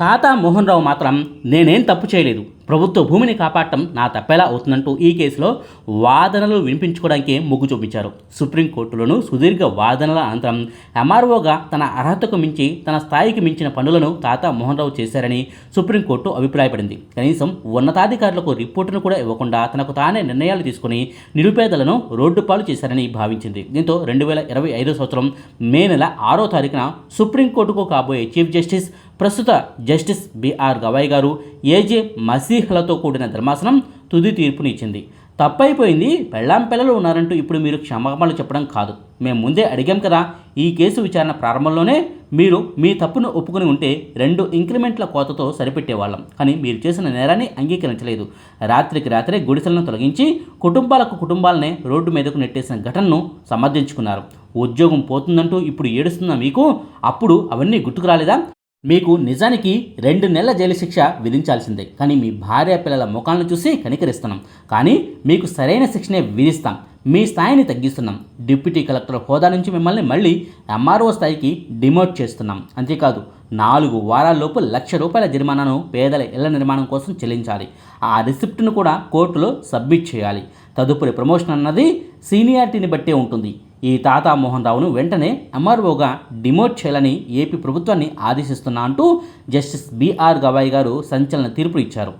తాత మోహన్ రావు మాత్రం నేనేం తప్పు చేయలేదు. ప్రభుత్వ భూమిని కాపాడటం నా తప్పేలా అవుతుందంటూ ఈ కేసులో వాదనలు వినిపించుకోవడానికి మొగ్గు చూపించారు. సుప్రీంకోర్టులోను సుదీర్ఘ వాదనల అనంతరం ఎంఆర్ఓగా తన అర్హతకు మించి తన స్థాయికి మించిన పనులను తాత మోహన్ రావు చేశారని సుప్రీంకోర్టు అభిప్రాయపడింది. కనీసం ఉన్నతాధికారులకు రిపోర్టును కూడా ఇవ్వకుండా తనకు తానే నిర్ణయాలు తీసుకుని నిరుపేదలను రోడ్డు పాలు చేశారని భావించింది. దీంతో రెండు వేల ఇరవై ఐదో సంవత్సరం మే నెల ఆరో తారీఖున సుప్రీంకోర్టుకు కాబోయే చీఫ్ జస్టిస్ ప్రస్తుత జస్టిస్ బిఆర్ గవాయ్ గారు ఏజే మసీహ్లతో కూడిన ధర్మాసనం తుది తీర్పునిచ్చింది తప్పైపోయింది పెళ్ళాం పిల్లలు ఉన్నారంటూ ఇప్పుడు మీరు క్షమాపణలు చెప్పడం కాదు. మేము ముందే అడిగాం కదా ఈ కేసు విచారణ ప్రారంభంలోనే మీరు మీ తప్పును ఒప్పుకుని ఉంటే రెండు ఇంక్రిమెంట్ల కోతతో సరిపెట్టేవాళ్ళం. కానీ మీరు చేసిన నేరాన్ని అంగీకరించలేదు. రాత్రికి రాత్రే గుడిసెలను తొలగించి కుటుంబాలకు కుటుంబాలనే రోడ్డు మీదకు నెట్టేసిన ఘటనను సమర్థించుకున్నారు. ఉద్యోగం పోతుందంటూ ఇప్పుడు ఏడుస్తున్న మీకు? అప్పుడు అవన్నీ గుర్తుకు రాలేదా? మీకు నిజానికి రెండు నెలల జైలు శిక్ష విధించాల్సిందే. కానీ మీ భార్య పిల్లల ముఖాలను చూసి కనికరిస్తున్నాం. కానీ మీకు సరైన శిక్షనే విధిస్తాం. మీ స్థాయిని తగ్గిస్తున్నాం. డిప్యూటీ కలెక్టర్ హోదా నుంచి మిమ్మల్ని మళ్ళీ ఎంఆర్ఓ స్థాయికి డిమోట్ చేస్తున్నాం. అంతేకాదు నాలుగు వారాల్లోపు లక్ష రూపాయల జరిమానాను పేదల ఇళ్ళ నిర్మాణం కోసం చెల్లించాలి. ఆ రిసిప్ట్ను కూడా కోర్టులో సబ్మిట్ చేయాలి. తదుపరి ప్రమోషన్ అన్నది సీనియారిటీని బట్టే ఉంటుంది. ఈ తాతా మోహన్ రావును వెంటనే ఎంఆర్ఓగా డిమోట్ చేయాలని ఏపీ ప్రభుత్వాన్ని ఆదేశిస్తున్నా అంటూ జస్టిస్ బీఆర్ గవాయ్ గారు సంచలన తీర్పు ఇచ్చారు.